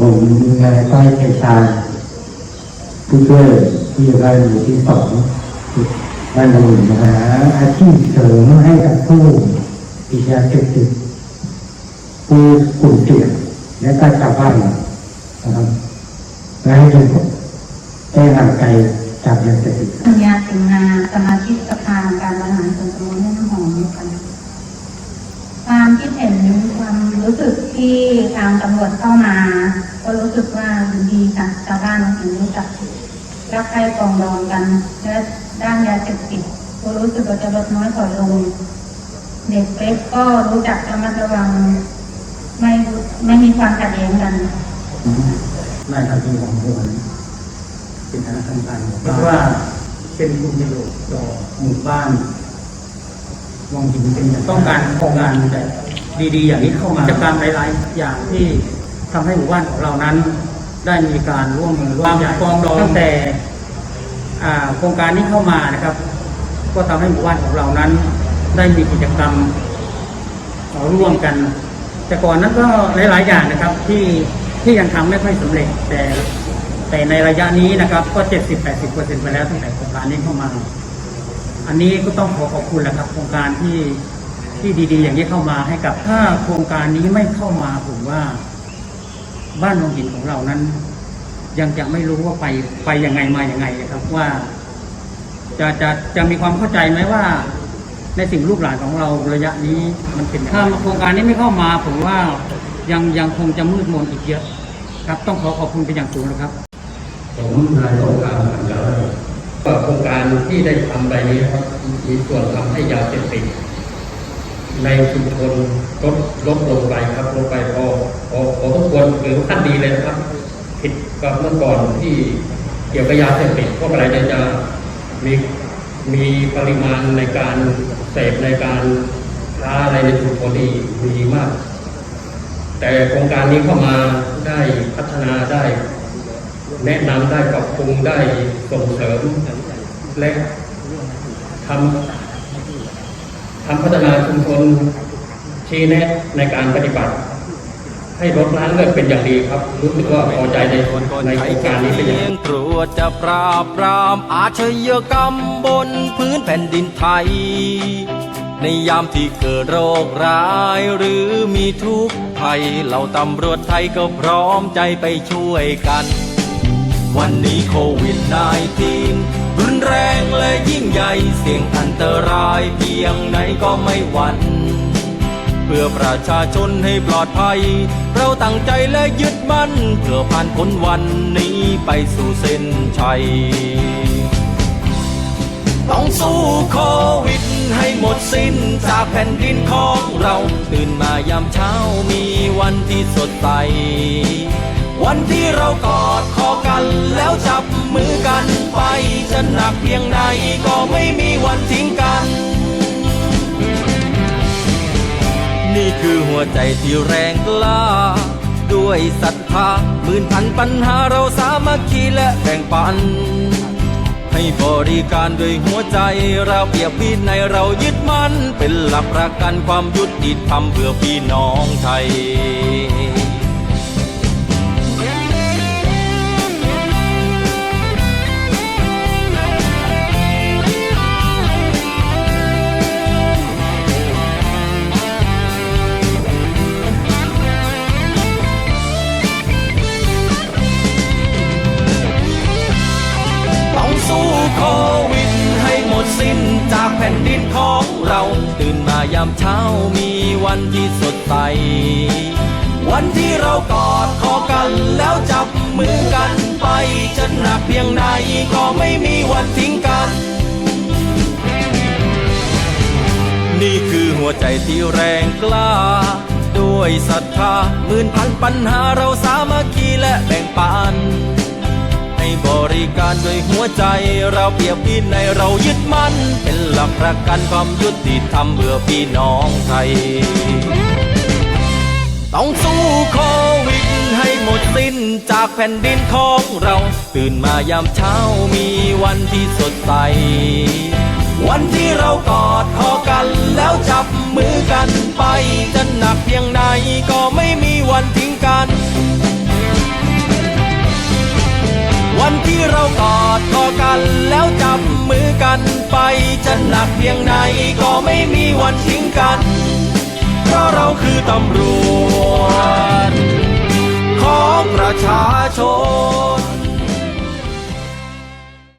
ผมนายก้อยไพชาญผู้ช่วยที่ได้หมู่ที่สองด้านหนึ่งนะฮะอาชีพเสริมให้กับผู้ติดยาเสพติดผู้กลุ่มเสี่ยงและก็ชาวบ้านนะครับและให้เป็นแก้ห่างไกลจากยาเสพติดปัญญาสิงหาสมาชิกสภ ความคิดเห็นความรู้สึกที่ทางตำรวจเข้ามา ก็รู้สึกว่าดีค่ะชาวบ้านถึงรู้จักรักใคร่ปองดองกัน และด้านยาเสพติดก็รู้สึกว่าจะลดน้อยถอยลง เด็กเล็กก็รู้จักระมัดระวัง ไม่ไม่มีความขัดแย้งกันนายทำทีของผมเป็นคณะกรรมการเพราะว่าเป็นคุณประโยชน์ต่อหมู่บ้าน มองเห็นเป็นต้องการโครงการแบบดีๆ อย่างนี้เข้ามาจากการหลายๆอย่างที่ทำให้หมู่บ้านของเรานั้น ได้มีการร่วมมือร่วมใจกองดองตั้งแต่โครงการนี้เข้ามานะครับ ก็ทำให้หมู่บ้านของเรานั้น ได้มีกิจกรรมร่วมกัน แต่ก่อนนั้นก็หลาย ๆ อย่างนะครับที่ที่ยังทำไม่ค่อยสำเร็จแต่แต่ในระยะนี้นะครับก็ 70-80%ไปแล้วตั้งแต่โครงการนี้เข้ามา อันนี้ก็ต้องขอขอบคุณแหละครับโครงการที่ที่ดี ๆ อย่างนี้เข้ามาให้กับถ้าโครงการนี้ไม่เข้ามาผมว่า บ้านโนนหินของเรานั้น ยังจะไม่รู้ว่าไปไปยังไงมายังไงนะครับว่า จะจะจะมีความเข้าใจไหมว่า ในสิ่งลูกหลานของเราระยะนี้มันเป็นถ้าโครงการนี้ไม่เข้ามา ผมว่ายังยังคงจะมืดมนอีกเยอะ ครับ ต้องขอขอบคุณเป็นอย่างสูงนะครับผมนายสงครามขันยาว ก็โครงการที่ได้ทำไปนี้ครับมีส่วนทำให้ยาเสพติดในชุมชนลดลดลงไปครับลงไปพอพอพอทุกคนหรือขั้นดีเลยนะครับ ผิดกับเมื่อก่อนที่เกี่ยวกับยาเสพติดพวกอะไรเนี่ยจะมีมีปริมาณในการเสพในการค้าอะไรในชุมชนนี่มีมาก แต่โครงการนี้เข้ามาได้พัฒนาได้ แนะนำได้ปรับปรุงได้ส่งเสริมและทำทำพัฒนาชุมชนชี้แนะในการปฏิบัติ ให้ลดล้างเลือดเป็นอย่างดีครับ รู้สึกว่าพอใจในในโครงการนี้เป็นอย่างตรวจจะปราบปรามอาชญากรรมบนพื้นแผ่นดินไทย ในยามที่เกิดโรคร้ายหรือมีทุกข์ภัยเราตำรวจไทยก็พร้อมใจไปช่วยกัน วันนี้โควิด -19 รุนแรงและยิ่งใหญ่เสี่ยงอันตรายเพียงไหนก็ไม่หวั่นเพื่อประชาชนให้ปลอดภัย เราตั้งใจและยึดมั่น เพื่อผ่านพ้นวันนี้ไปสู่เส้นชัย ต้องสู้โควิดให้หมดสิ้นจากแผ่นดินของเรา ตื่นมายามเช้ามีวันที่สดใส วันที่เรากอดคอกันแล้วจับมือกันไปจะหนักเพียงใดก็ไม่มีวันทิ้งกัน นี่คือหัวใจที่แรงกล้า ด้วยศรัทธาหมื่นพันปัญหาเราสามัคคีและแบ่งปัน ให้บริการด้วยหัวใจเราเปรียบวินัยเรายึดมั่น เป็นหลักประกันความยุติธรรมเพื่อพี่น้องไทย ผ่นดินของเรา ตื่นมายามเช้ามีวันที่สดใส วันที่เรากอดคอกันแล้วจับมือกันไปจะหนักเพียงใดก็ไม่มีวันทิ้งกัน นี่คือหัวใจที่แรงกล้า ด้วยศรัทธาหมื่นพันปัญหาเราสามัคคีและแบ่งปัน บริการด้วยหัวใจเราเปรียบวินัยเรายึดมั่น เป็นหลักประกันความยุติธรรมเพื่อพี่น้องไทย ต้องสู้โควิดให้หมดสิ้นจากแผ่นดินของเรา ตื่นมายามเช้ามีวันที่สดใส วันที่เรากอดคอกันแล้วจับมือกันไปจะหนักเพียงใดก็ไม่มีวันทิ้งกันันที่เรากอดคอกันแล้วจับมือกันไปจะหนักเพียงไหนก็ไม่มีวันทิ้งกัน เพราะเราคือตำรวจของประชาชน